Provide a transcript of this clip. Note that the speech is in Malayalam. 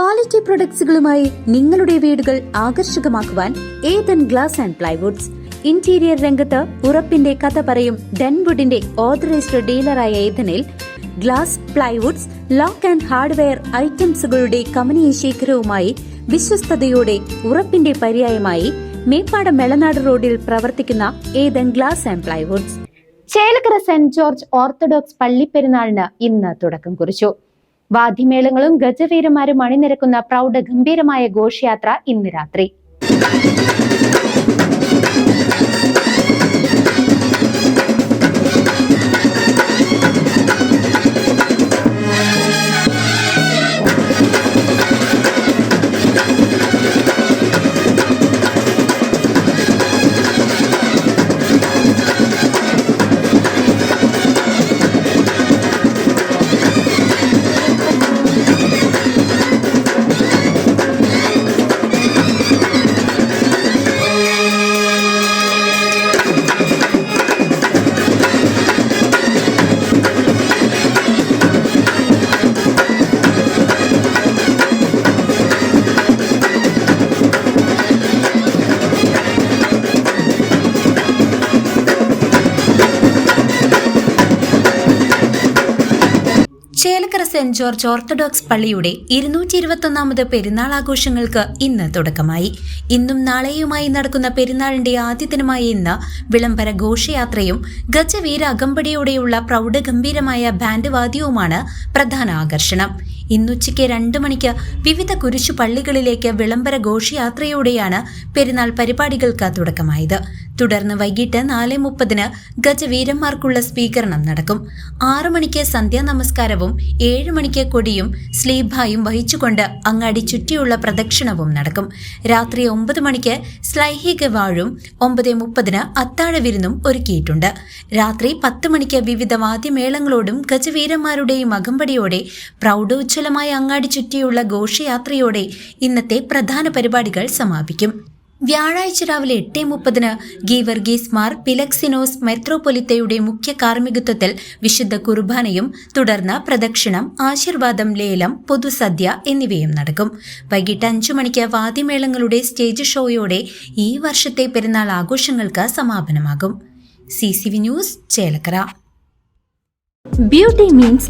ക്വാളിറ്റി പ്രൊഡക്ട്സുകളുമായി നിങ്ങളുടെ വീടുകൾ ആകർഷകമാക്കുവാൻ Ethan glass and plywoods interior രംഗത്ത് ഉറപ്പിന്റെ കഥ പറയും ഡെൻവുഡിന്റെ ഓതറൈസ്ഡ് ഡീലറായ ഏതനിൽ glass plywoods lock and hardware ഐറ്റംസുകളുടെ കമനീയ ശേഖരവുമായി വിശ്വസ്തയോടെ ഉറപ്പിന്റെ പര്യായമായി മേപ്പാടം മെളനാട് റോഡിൽ പ്രവർത്തിക്കുന്ന Ethan glass and plywoods Chelakkara saint George orthodox പള്ളിപ്പെരുന്നാളിന് ഇന്ന് തുടക്കം കുറിച്ചു. വാദ്യമേളങ്ങളും ഗജവീരന്മാരും അണിനിരക്കുന്ന പ്രൗഢ ഗംഭീരമായ ഘോഷയാത്ര ഇന്ന് രാത്രി. ചേലക്കര സെന്റ് ജോർജ് ഓർത്തഡോക്സ് പള്ളിയുടെ ഇരുന്നൂറ്റി ഇരുപത്തൊന്നാമത് പെരുന്നാൾ ആഘോഷങ്ങൾക്ക് ഇന്ന് തുടക്കമായി. ഇന്നും നാളെയുമായി നടക്കുന്ന പെരുന്നാളിന്റെ ആദ്യ ദിനമായ ഇന്ന് വിളംബര ഘോഷയാത്രയും ഗജവീര അകമ്പടിയോടെയുള്ള പ്രൗഢഗംഭീരമായ ബാൻഡ് വാദ്യവുമാണ് പ്രധാന ആകർഷണം. ഇന്നുച്ചയ്ക്ക് രണ്ട് മണിക്ക് വിവിധ കുരിശു പള്ളികളിലേക്ക് വിളംബര ഘോഷയാത്രയോടെയാണ് പെരുന്നാൾ പരിപാടികൾക്ക് തുടക്കമായത്. തുടർന്ന് വൈകിട്ട് നാല് മുപ്പതിന് ഗജവീരന്മാർക്കുള്ള സ്വീകരണം നടക്കും. ആറു മണിക്ക് സന്ധ്യാ നമസ്കാരവും ഏഴ് മണിക്ക് കൊടിയും സ്ലീഭായും വഹിച്ചുകൊണ്ട് അങ്ങാടി ചുറ്റിയുള്ള പ്രദക്ഷിണവും നടക്കും. രാത്രി ഒമ്പത് മണിക്ക് സ്ലൈഹിക വാഴും ഒമ്പത് മുപ്പതിന് അത്താഴ വിരുന്നും ഒരുക്കിയിട്ടുണ്ട്. രാത്രി പത്ത് മണിക്ക് വിവിധ വാദ്യമേളങ്ങളോടും ഗജവീരന്മാരുടെയും അകമ്പടിയോടെ പ്രൗഢോജ്വലമായ അങ്ങാടി ചുറ്റിയുള്ള ഘോഷയാത്രയോടെ ഇന്നത്തെ പ്രധാന പരിപാടികൾ സമാപിക്കും. വ്യാഴാഴ്ച രാവിലെ എട്ട് മുപ്പതിന് ഗീവർഗീസ് മാർ പിലക്സിനോസ് മെത്രോപൊലിത്തയുടെ മുഖ്യ കാർമ്മികത്വത്തിൽ വിശുദ്ധ കുർബാനയും തുടർന്ന് പ്രദക്ഷിണം ആശീർവാദം ലേലം പൊതുസദ്യ എന്നിവയും നടക്കും. വൈകിട്ട് അഞ്ചു മണിക്ക് വാദിമേളങ്ങളുടെ സ്റ്റേജ് ഷോയോടെ ഈ വർഷത്തെ പെരുന്നാൾ ആഘോഷങ്ങൾക്ക് സമാപനമാകും. C C V News Chelakkara. Beauty means